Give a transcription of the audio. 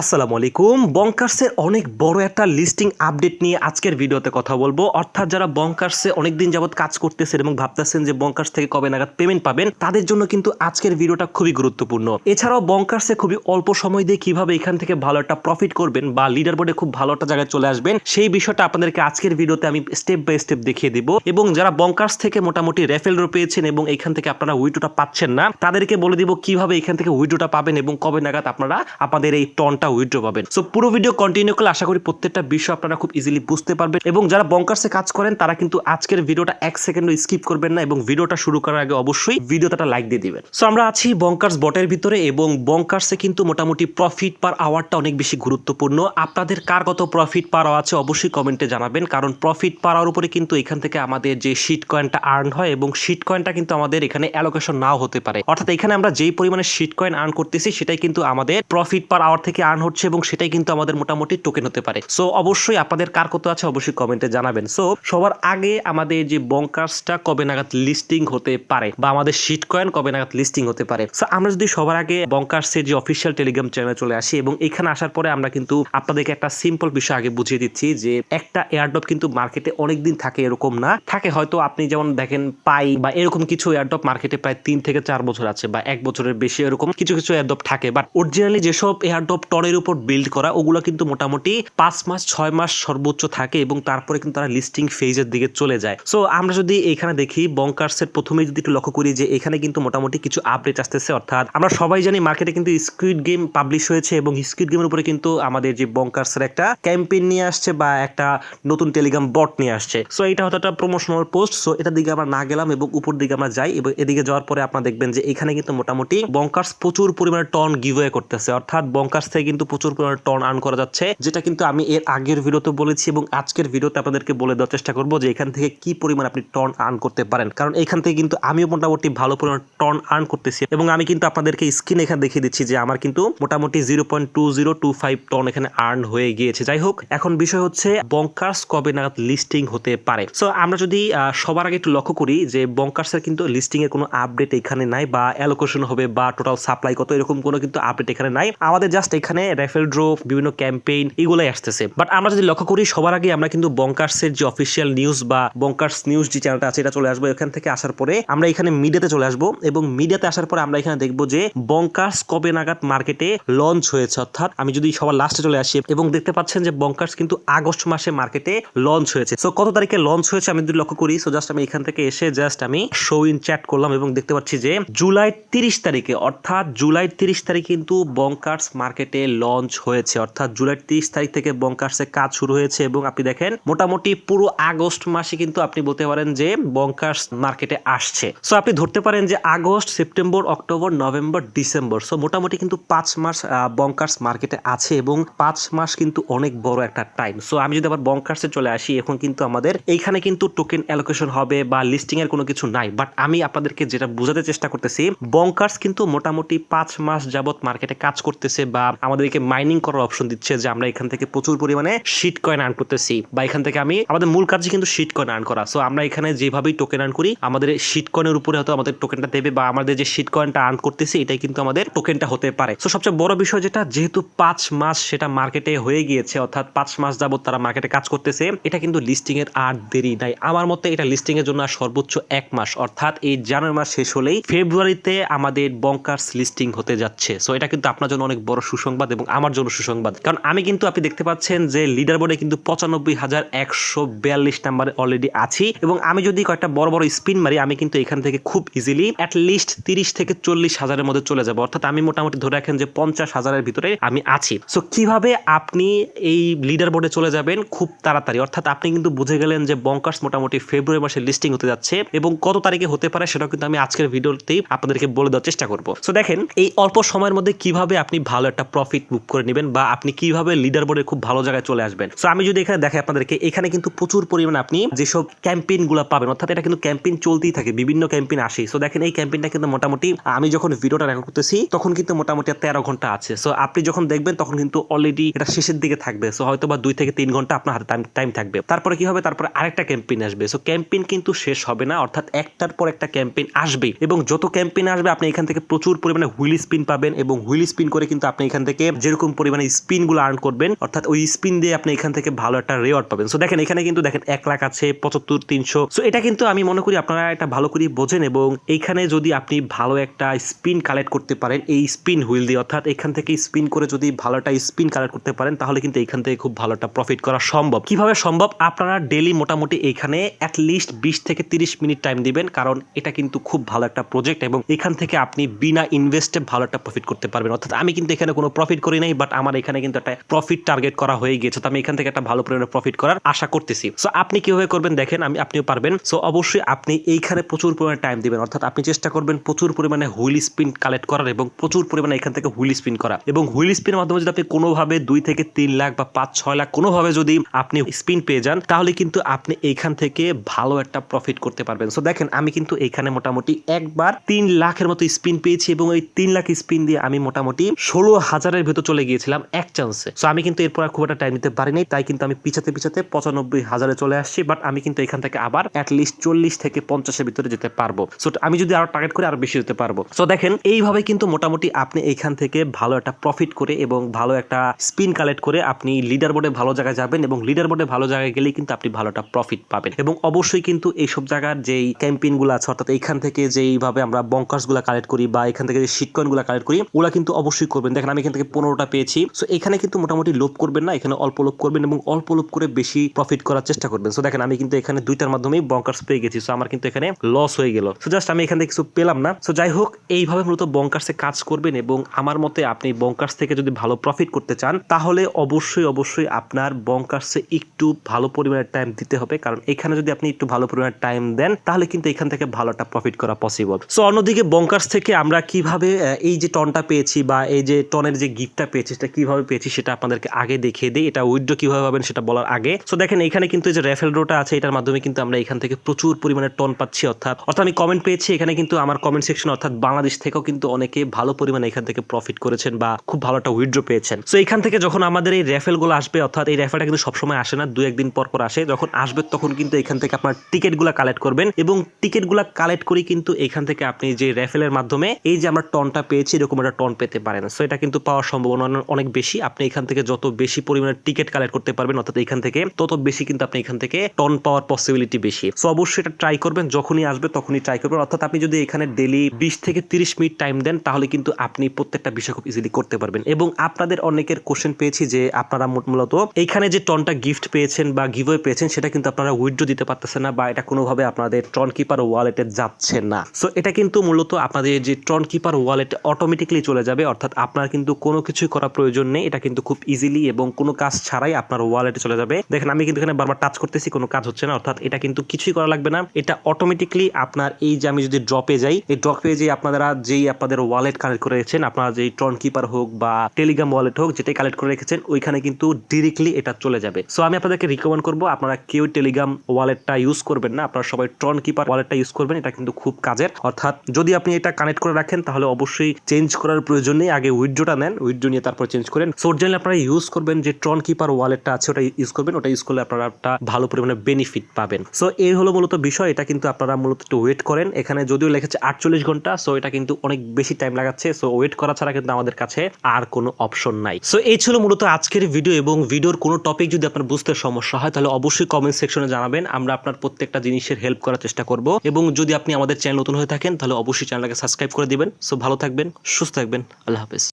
আসসালামু আলাইকুম। বঙ্কার্সের অনেক বড় একটা লিস্টিং আপডেট নিয়ে আজকের ভিডিওতে কথা বলব। অর্থাৎ যারা বঙ্কার্সে অনেকদিন যাবত কাজ করতেছেন এবং ভাবতেছেন যে বঙ্কার্স থেকে কবে নাগাদ পেমেন্ট পাবেন, তাদের জন্য কিন্তু আজকের ভিডিওটা খুবই গুরুত্বপূর্ণ। এছাড়াও বঙ্কার্সে খুবই অল্প সময় দিয়ে কীভাবে এখান থেকে ভালো একটা প্রফিট করবেন বা লিডার বোর্ডে খুব ভালো একটা জায়গায় চলে আসবেন, সেই বিষয়টা আপনাদেরকে আজকের ভিডিওতে আমি স্টেপ বাই স্টেপ দেখিয়ে দিব। এবং যারা বঙ্কার্স থেকে মোটামুটি রেফেল পেয়েছেন এবং এখান থেকে আপনারা উইডোটা পাচ্ছেন না, তাদেরকে বলে দিব কীভাবে এখান থেকে উইডোটা পাবেন এবং কবে নাগাদ আপনারা, আপনাদের এই টনটা উইড্রো পাবেন। সো পুরো ভিডিও কন্টিনিউ করলে আশা করি প্রত্যেকটা বিষয় আপনারা খুব ইজিলি বুঝতে পারবেন এবং যারা বঙ্কার্সে কাজ করেন, তারা কিন্তু আজকের ভিডিওটা এক সেকেন্ডও স্কিপ করবেন না এবং ভিডিওটা শুরু করার আগে অবশ্যই ভিডিওটা লাইক দিয়ে দিবেন। সো আমরা আছি বঙ্কার্স বটের ভিতরে এবং বঙ্কার্সে কিন্তু মোটামুটি প্রফিট পার আওয়ারটা অনেক বেশি গুরুত্বপূর্ণ। আপনাদের কার কত প্রফিট পার আছে অবশ্যই কমেন্টে জানাবেন, কারণ প্রফিট পাওয়ার উপরে কিন্তু এখান থেকে আমাদের যে শিট কয়েনটা আর্ন হয় এবং শিট কয়েনটা কিন্তু আমাদের এখানে অ্যালোকেশন নাও হতে পারে। অর্থাৎ এখানে আমরা যেই পরিমাণে শিট কয়েন আর্ন করতেছি, সেটাই কিন্তু আমাদের প্রফিট পার আওয়ার থেকে আর্ন হচ্ছে এবং সেটাই কিন্তু আমাদের মোটামুটি টোকেন হতে পারে। সো অবশ্যই আপনাদের কার কত আছে অবশ্যই কমেন্টে জানাবেন। সো সবার আগে আমাদের যে বঙ্কার্সটা কবে নাগাদ লিস্টিং হতে পারে বা আমাদের শিট কয়েন কবে নাগাদ লিস্টিং হতে পারে। সো আমরা যদি সবার আগে বঙ্কার্সের যে অফিসিয়াল টেলিগ্রাম চ্যানেলে চলে আসি এবং এখানে আসার পরে আমরা কিন্তু আপনাদেরকে একটা সিম্পল বিষয় আগে বুঝিয়ে দিচ্ছি যে একটা এয়ারড্রপ কিন্তু মার্কেটে অনেক দিন থাকে এরকম না। থাকে হয়তো আপনি যেমন দেখেন পাই বা এরকম কিছু এয়ারড্রপ মার্কেটে প্রায় তিন থেকে চার বছর আছে বা এক বছরের বেশি এরকম কিছু কিছু এয়ারড্রপ থাকে। বাট অরিজিনালি যেসব এয়ারড্রপ টনের উপর বিল্ড করা, ওগুলো কিন্তু মোটামুটি পাঁচ মাস, ছয় মাস সর্বোচ্চ থাকে এবং তারপরে কিন্তু তারা লিস্টিং ফেজের দিকে চলে যায়। সো আমরা যদি এখানে দেখি বঙ্কার্সের প্রথমে যদি একটু লক্ষ্য করি যে এখানে কিন্তু মোটামুটি কিছু আপডেট আসতেছে, অর্থাৎ আমরা সবাই জানি মার্কেটে কিন্তু স্কুইড গেম পাবলিশ হয়েছে এবং স্কুইড গেমের উপরে কিন্তু আমাদের যে বঙ্কার্সের একটা ক্যাম্পেইন নিয়ে আসছে বা একটা নতুন টেলিগ্রাম বট নিয়ে আসছে। সো এটা হয়তো একটা প্রমোশনাল পোস্ট সো এটার দিকে আমরা না গেলাম এবং উপর দিকে আমরা যাই এবং এদিকে যাওয়ার পরে আপনারা দেখবেন যে এখানে কিন্তু মোটামুটি বঙ্কার্স প্রচুর পরিমাণে টন গিভওয়ে করতেছে, অর্থাৎ বঙ্কার্স থেকে কিন্তু প্রচুর পরিমাণে টন আর্ন করা যাচ্ছে, যেটা কিন্তু আমি এর আগের ভিডিওতে বলেছি এবং আজকের ভিডিওতে আপনাদেরকে বলে দেওয়ার চেষ্টা করব যে এখান থেকে কি পরিমাণ আপনি টন আর্ন করতে পারেন। কারণ এখান থেকে কিন্তু আমিও মোটামুটি ভালো পরিমাণ টন আর্ন করতেছি এবং আমি কিন্তু আপনাদেরকে স্ক্রিন এখানে দেখিয়ে দিচ্ছি যে আমার কিন্তু মোটামুটি zero point two zero two five ton এখানে আর্ন হয়ে গিয়েছে। যাই হোক, এখন বিষয় হচ্ছে বঙ্কার্স কবে নাগাদ লিস্টিং হতে পারে। সো আমরা যদি সবার আগে একটু লক্ষ্য করি যে বঙ্কার্সের কিন্তু লিস্টিং এর কোনো আপডেট এখানে নাই বা অ্যালোকেশন হবে বা টোটাল সাপ্লাই কত এরকম কোনো কিন্তু আপডেট এখানে নাই। আমাদের জাস্ট এখানে রেফেল ড্রো, বিভিন্ন ক্যাম্পেইন এগুলাই আসতেছে। বাট আমরা যদি লক্ষ্য করি, সবার আগে আমরা কিন্তু বঙ্কার্সের যে অফিসিয়াল নিউজ বা বঙ্কার্স নিউজ যে চ্যানেলটা আছে, এটা চলে আসব এখান থেকে আসার পরে আমরা এখানে মিডিয়াতে চলে আসব এবং মিডিয়াতে আসার পরে আমরা এখানে দেখব যে বঙ্কার্স কবে নাগাদ মার্কেটে লঞ্চ হয়েছে। অর্থাৎ আমি যদি সবার লাস্টে চলে আসি এবং দেখতে পাচ্ছেন যে বঙ্কার্স কিন্তু আগস্ট মাসে মার্কেটে লঞ্চ হয়েছে। সো কত তারিখে লঞ্চ হয়েছে আমি যদি লক্ষ্য করি সো জাস্ট আমি এখান থেকে এসে জাস্ট আমি শো ইন চ্যাট করলাম এবং দেখতে পাচ্ছি যে জুলাই তিরিশ তারিখে, অর্থাৎ জুলাই তিরিশ তারিখ কিন্তু বঙ্কার্স মার্কেটে লঞ্চ হয়েছে। অর্থাৎ জুলাই তিরিশ তারিখ থেকে বঙ্কার্সে কাজ শুরু হয়েছে এবং আপনি দেখেন, মোটামুটি পুরো আগস্ট মাসে কিন্তু আপনি বলতে পারেন যে বঙ্কার্স মার্কেটে আসছে। সো আপনি ধরতে পারেন যে August September October November December so মোটামুটি কিন্তু পাঁচ মাস বঙ্কার্স মার্কেটে আছে এবং পাঁচ মাস কিন্তু অনেক বড় একটা টাইম সো আমি যদি আবার বঙ্কার্সে চলে আসি, এখন কিন্তু আমাদের এইখানে কিন্তু টোকেন অ্যালোকেশন হবে বা লিস্টিং এর কোনো কিছু নাই। বাট আমি আপনাদেরকে যেটা বোঝাতে চেষ্টা করতেছি বঙ্কার্স কিন্তু মোটামুটি পাঁচ মাস যাবত মার্কেটে কাজ করতেছে বা আমাদেরকে মাইনিং করার অপশন দিচ্ছে যে আমরা এখান থেকে প্রচুর পরিমাণে শিট কয়েন আর্ন করতেছি। বা এখান থেকে আমি আমাদের মূল কাজই কিন্তু শিট কয়েন আর্ন করা। সো আমরা এখানে যেভাবেই টোকেন আর্ন করি, আমাদের শিট কয়েনের উপরে হয়তো আমাদের টোকেনটা দেবে বা আমাদের যে শিট কয়েনটা আর্ন করতেছি, এটাই কিন্তু আমাদের টোকেনটা হতে পারে। সো সবচেয়ে বড় বিষয় যেটা, যেহেতু পাঁচ মাস সেটা মার্কেটে হয়ে গিয়েছে, অর্থাৎ পাঁচ মাস যাবত তারা মার্কেটে কাজ করতেছে, এটা কিন্তু লিস্টিং এর আর দেরি নাই। আমার মতে এটা লিস্টিং এর জন্য সর্বোচ্চ এক মাস, অর্থাৎ এই জানুয়ারি মাস শেষ হলেই ফেব্রুয়ারিতে আমাদের বঙ্কার্স লিস্টিং হতে যাচ্ছে। সো এটা কিন্তু আপনার জন্য অনেক বড় সুসংবাদ এবং আমার জন্য সুসংবাদ। কারণ আমি কিন্তু আপনি দেখতে পাচ্ছেন যে লিডার বোর্ডে কিন্তু পঁচানব্বই হাজার একশো বিয়াল্লিশ নাম্বারে অলরেডি আছি এবং আমি যদি কয়েকটা বড় বড় স্পিন মারি, আমি কিন্তু এখান থেকে খুব ইজিলি অ্যাট লিস্ট তিরিশ থেকে চল্লিশ হাজারের মধ্যে চলে যাব। অর্থাৎ আমি মোটামুটি ধরে রাখেন যে পঞ্চাশ হাজারের ভিতরে আমি আছি। সো কীভাবে আপনি এই লিডার বোর্ডে চলে যাবেন? খুব তাড়াতাড়ি। অর্থাৎ আপনি কিন্তু বুঝে গেলেন যে বঙ্কার্স মোটামুটি ফেব্রুয়ারি মাসে লিস্টিং হতে যাচ্ছে এবং কত তারিখে হতে পারে সেটাও কিন্তু আমি আজকের ভিডিওতেই আপনাদেরকে বলে দেওয়ার চেষ্টা করব। সো দেখেন এই অল্প সময়ের মধ্যে কীভাবে আপনি ভালো একটা প্রফিট বুক করে নেবেন বা আপনি কীভাবে লিডার বোর্ডে খুব ভালো জায়গায় চলে আসবেন। সো আমি যদি এখানে দেখাই আপনাদেরকে, এখানে কিন্তু প্রচুর পরিমাণে আপনি যেসব ক্যাম্পেইনগুলো পাবেন, অর্থাৎ এটা কিন্তু ক্যাম্পেইন চলতেই থাকে, বিভিন্ন ক্যাম্পেইন আসে। সো দেখেন এই ক্যাম্পেইনটা কিন্তু মোটামুটি, আমি যখন ভিডিওটা রেকর্ড করতেছি, তখন কিন্তু মোটামুটি তেরো ঘণ্টা আছে। সো আপনি যখন দেখবেন, তখন কিন্তু অলরেডি এটা শেষের দিকে থাকবে। সো হয়তো বা দুই থেকে তিন ঘণ্টা আপনার হাতে টাইম থাকবে। তারপরে কি হবে? তারপরে আরেকটা ক্যাম্পেইন আসবে। সো ক্যাম্পেইন কিন্তু শেষ হবে না, অর্থাৎ একটার পর একটা ক্যাম্পেইন আসবে এবং যত ক্যাম্পেইন আসবে, আপনি এখান থেকে প্রচুর পরিমাণে হুইল স্পিন পাবেন এবং হুইল স্পিন করে কিন্তু আপনি এখান থেকে যেরকম পরিমাণে স্পিনগুলো আর্ন করবেন, অর্থাৎ ওই স্পিন দিয়ে আপনি এখান থেকে ভালো একটা রেওয়ার্ড পাবেন। সো দেখেন, এখানে কিন্তু দেখেন এক লাখ আছে, পঁচাত্তর, তিনশো। সো এটা কিন্তু আমি মনে করি আপনারা এটা ভালো করে বোঝেন এবং এইখানে যদি আপনি ভালো একটা স্পিন কালেক্ট করতে পারেন, এই স্পিন হুইল দিয়ে, অর্থাৎ এখান থেকে স্পিন করে যদি ভালো একটা স্পিন কালেক্ট করতে পারেন, তাহলে কিন্তু এখান থেকে খুব ভালো একটা প্রফিট করা সম্ভব। কীভাবে সম্ভব? আপনারা ডেলি মোটামুটি এখানে অ্যাটলিস্ট বিশ থেকে তিরিশ মিনিট টাইম দিবেন, কারণ এটা কিন্তু খুব ভালো একটা প্রজেক্ট এবং এখান থেকে আপনি বিনা ইনভেস্টে ভালো একটা প্রফিট করতে পারবেন। অর্থাৎ আমি কিন্তু এখানে কোনো প্রফিট করি নাই বাট আমার এখানে কিন্তু একটা প্রফিট টার্গেট করা হয়ে গিয়েছে, তো আমি এখান থেকে একটা ভালো পরিমাণে প্রফিট করার আশা করতেছি। সো আপনি কীভাবে করবেন দেখেন, আমি, আপনিও পারবেন। সো অবশ্যই আপনি এইখানে প্রচুর পরিমাণে টাইম দিবেন, অর্থাৎ আপনি চেষ্টা করবেন প্রচুর পরিমাণে হুইল স্পিন কালেক্ট করার এবং প্রচুর পরিমাণে এখান থেকে হুইল স্পিন করা। এবং হুইল স্পিনের মাধ্যমে যদি আপনি কোনোভাবে দুই থেকে তিন লাখ বা পাঁচ, ছয় লাখ কোনোভাবে যদি আপনি স্পিন পেয়ে যান, তাহলে কিন্তু আপনি এইখান থেকে ভালো একটা প্রফিট করতে পারবেন। সো দেখেন, আমি কিন্তু এইখানে মোটামুটি একবার তিন লাখের মতো স্পিন পেয়েছি এবং এই তিন লাখ স্পিন দিয়ে আমি মোটামুটি ষোলো হাজারের ভেতর চলে গিয়েছিলাম এক চান্সে সো আমি কিন্তু এরপর খুব একটা টাইম নিতে পারিনি, তাই কিন্তু আমি পিছাতে পিছাতে পঁচানব্বই হাজারে চলে আসছি বাট আমি কিন্তু এখান থেকে আবার অ্যাটলিস্ট চল্লিশ থেকে পঞ্চাশের ভিতরে যেতে পারব। সো আমি যদি আরও টার্গেট করে, আরও বেশি যেতে পারব। সো দেখেন, এইভাবে কিন্তু মোটামুটি আপনি এখান থেকে ভালো একটা প্রফিট করে এবং ভালো একটা স্পিন কালেক্ট করে আপনি লিডার বোর্ডে ভালো জায়গায় যাবেন এবং লিডার বোর্ডে ভালো জায়গায় গেলেই কিন্তু আপনি ভালো একটা প্রফিট পাবেন। এবং অবশ্যই কিন্তু এইসব জায়গার যেই ক্যাম্পেইনগুলো আছে, অর্থাৎ এইখান থেকে যেইভাবে আমরা বঙ্কার্সগুলা কালেক্ট করি বা এখান থেকে যে শিটকয়েনগুলা কালেক্ট করি ওগুলা কিন্তু অবশ্যই করবেন। দেখেন, আমি এখান থেকে পনেরোটা পেয়েছি। সো এখানে কিন্তু মোটামুটি লোভ করবেন না, এখানে অল্প লোভ করবেন এবং অল্প লোভ করে বেশি প্রফিট করার চেষ্টা করবেন। সো দেখেন, আমি কিন্তু এখানে দুইটার মাধ্যমেই বঙ্কার্স পেয়ে গেছি। সো আমার কিন্তু এখানে লস হয়ে গেল। সো জাস্ট আমি এখান থেকে কিছু পেলাম না। সো যাই হোক, এইভাবে মূলত বঙ্কার্সে কাজ করবেন এবং আমার মতে আপনি বঙ্কার্স থেকে যদি ভালো প্রফিট করতে চান, তাহলে অবশ্যই অবশ্যই আপনার বঙ্কার্সে একটু ভালো পরিমাণের টাইম দিতে হবে। কারণ এখানে যদি আপনি একটু ভালো পরিমাণের টাইম দেন, তাহলে কিন্তু এখান থেকে ভালো একটা প্রফিট করা পসিবল সো অন্যদিকে বঙ্কার্স থেকে আমরা কীভাবে এই যে টনটা পেয়েছি বা এই যে টনের যে গিফটটা পেয়েছি, সেটা কীভাবে পেয়েছি সেটা আপনাদেরকে আগে দেখিয়ে দিই, এটা উইড্রো কীভাবে পাবেন সেটা বলার আগে। সো দেখেন, এখানে কিন্তু এই যে রেফেল ড্রোটা আছে, এটার মাধ্যমে কিন্তু আমরা এখান থেকে প্রচুর পরিমাণে টন পাচ্ছি, অর্থাৎ অর্থাৎ আমি কমেন্ট পেয়েছি, এখানে কিন্তু আমার কমেন্ট সেকশন অর্থাৎ বাংলাদেশ থেকেও কিন্তু অনেকে ভালো পরিমাণে এখান থেকে প্রফিট করেছেন বা খুব ভালো একটা উইথড্র পেয়েছেন। সো এখান থেকে যখন আমাদের এই রেফেলগুলো আসবে, অর্থাৎ এই রেফেলটা কিন্তু সবসময় আসে না, দু একদিন পর পর আসে, যখন আসবে তখন কিন্তু এখান থেকে আপনার টিকিটগুলা কালেক্ট করবেন এবং টিকিটগুলা কালেক্ট করে কিন্তু এখান থেকে আপনি যে রেফেলের মাধ্যমে এই যে আমরা টনটা পেয়েছি, এরকম একটা টন পেতে পারেন। সো এটা কিন্তু পাওয়ার সম্ভাবনা অনেক- বেশি। আপনি এখান থেকে যত বেশি পরিমাণে টিকিট কালেক্ট করতে পারবেন, অর্থাৎ এখান থেকে তত বেশি কিন্তু আপনি এখান থেকে টন পাওয়ার পসিবিলিটি বেশি। সো অবশ্যই এটা ট্রাই করবেন, যখনই আসবে তখনই ট্রাই করবেন। অর্থাৎ আপনি যদি এখানে ডেলি বিশ থেকে তিরিশ মিনিট টাইম দেন, তাহলে কিন্তু আপনি প্রত্যেকটা বিষয় খুব ইজিলি করতে পারবেন। এবং আপনাদের অনেকের কোশ্চেন পেয়েছি যে আপনারা মূলত এখানে যে টনটা গিফট পেয়েছেন বা গিভওয়ে পেয়েছেন, সেটা কিন্তু আপনারা উইথড্র দিতে পারতেছেন না বা এটা কোনোভাবে আপনাদের ট্রন কিপার ওয়ালেটে যাচ্ছে না। সো এটা কিন্তু মূলত আপনাদের যে ট্রন কিপার ওয়ালেটে অটোমেটিকলি চলে যাবে, অর্থাৎ আপনার কিন্তু কোনো কিছুই করা প্রয়োজন নেই। এটা কিন্তু খুব ইজিলি এবং কোনো কাজ ছাড়াই আপনার ওয়ালেটে চলে যাবে। দেখেন, আমি কিন্তু এখানে বারবার টাচ করতেছি, কোনো কাজ হচ্ছে না। অর্থাৎ এটা কিন্তু কিছুই করা লাগবে না। এটা অটোমেটিকলি আপনার এই যে আমি যদি ড্রপে যাই, এই ড্রপে যে আপনারা যেই আপনাদের ওয়ালেট কালেক্ট করে রেখেছেন, আপনারা যেই ট্রন কিপার হোক বা টেলিগ্রাম ওয়ালেট হোক, যেটাই কালেক্ট করে রেখেছেন, ওইখানে কিন্তু ডিরেক্টলি এটা চলে যাবে। সো আমি আপনাদেরকে রিকমেন্ড করব, আপনারা কেউ টেলিগ্রাম ওয়ালেটটা ইউজ করবেন না। আপনারা সবাই ট্রন কিপার ওয়ালেটটা ইউজ করবেন, এটা কিন্তু খুব কাজের। অর্থাৎ যদি আপনি এটা কানেক্ট করে রাখেন, তাহলে অবশ্যই চেঞ্জ করার প্রয়োজন নেই। আগে উইথড্রোটা নেন উইথড্রো নিয়ে তারপর চেঞ্জ করেন। সো অরিজিনালি আপনারা ইউজ করবেন যে ট্রন কিপার ওয়ালেটটা আছে, ওটা ইউজ করবেন। ওটা ইউজ করলে আপনারা একটা ভালো পরিমাণে বেনিফিট পাবেন। সো এই হলো মূলত বিষয়। এটা কিন্তু আপনারা মূলত একটু ওয়েট করেন। এখানে যদিও লেখেছে আটচল্লিশ ঘণ্টা সো এটা কিন্তু অনেক বেশি টাইম লাগাচ্ছে। সো ওয়েট করা ছাড়া কিন্তু আমাদের কাছে আর কোনো অপশন নাই। সো এই ছিল মূলত আজকের ভিডিও এবং ভিডিওর কোনো টপিক যদি আপনার বুঝতে সমস্যা হয়, তাহলে অবশ্যই কমেন্ট সেকশনে জানাবেন। আমরা আপনার প্রত্যেকটা জিনিসের হেল্প করার চেষ্টা করব। এবং যদি আপনি আমাদের চ্যানেল নতুন হয়ে থাকেন, তাহলে অবশ্যই চ্যানেলটাকে সাবস্ক্রাইব করে দিবেন। সো ভালো থাকবেন, সুস্থ থাকবেন। আল্লাহ হাফেজ।